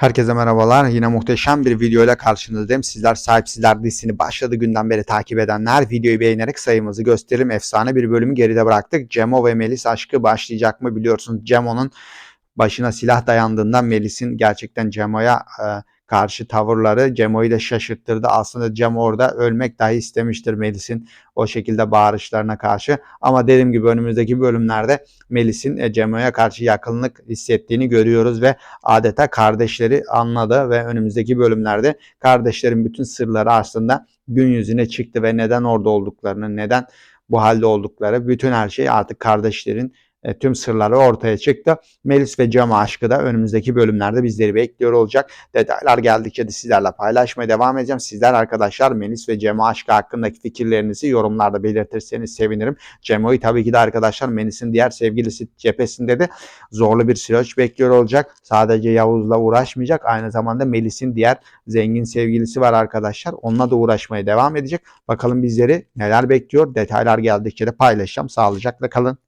Herkese merhabalar. Yine muhteşem bir video ile karşınızdayım. Sizler sahipsizler dizisini başladığı günden beri takip edenler videoyu beğenerek sayımızı gösterelim. Efsane bir bölümü geride bıraktık. Cemo ve Melis aşkı başlayacak mı biliyorsunuz. Cemo'nun başına silah dayandığından Melis'in gerçekten Cemo'ya e, karşı tavırları Cemo'yu da şaşırttırdı. Aslında Cemo orada ölmek dahi istemiştir Melis'in o şekilde bağırışlarına karşı. Ama dediğim gibi önümüzdeki bölümlerde Melis'in e, Cemo'ya karşı yakınlık hissettiğini görüyoruz ve adeta kardeşleri anladı ve önümüzdeki bölümlerde kardeşlerin bütün sırları aslında gün yüzüne çıktı ve neden orada olduklarını, neden bu halde oldukları, bütün her şey artık kardeşlerin e, tüm sırları ortaya çıktı. Melis ve Cem aşkı da önümüzdeki bölümlerde bizleri bekliyor olacak. Detaylar geldikçe de sizlerle paylaşmaya devam edeceğim. Sizler arkadaşlar Melis ve Cem aşkı hakkındaki fikirlerinizi yorumlarda belirtirseniz sevinirim. Cemo'yu tabii ki de arkadaşlar Melis'in diğer sevgilisi cephesinde de zorlu bir süreç bekliyor olacak. Sadece Yavuz'la uğraşmayacak. Aynı zamanda Melis'in diğer zengin sevgilisi var arkadaşlar. Onunla da uğraşmaya devam edecek. Bakalım bizleri neler bekliyor. Detaylar geldikçe de paylaşacağım. Sağlıcakla kalın.